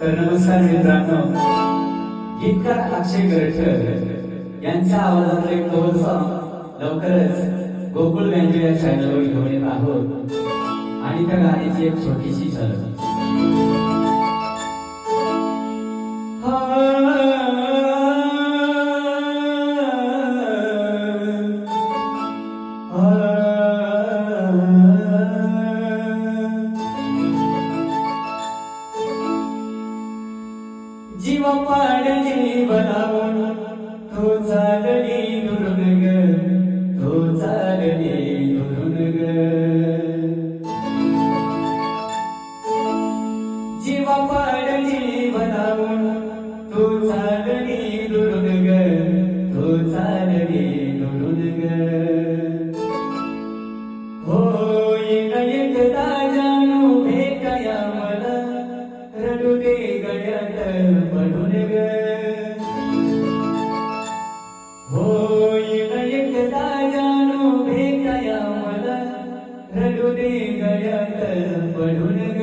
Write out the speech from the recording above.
तर नमस्कार मित्रांनो. गीतकार अक्षय गरठर यांच्या आवाजातलं एक कव्हर सॉन्ग लवकरच गोकुळ बँजो या चॅनलवर घेऊन येत आहोत. आणि त्या गाण्याची एक छोटीशी झलक. जीव पाडली बनावून तो चालली दुरून ग तो चालली दुरून ग जीव पाडली बनावून तो चालली दुरून ग तो चालली दुरून ग होईन घडू दे गया पडून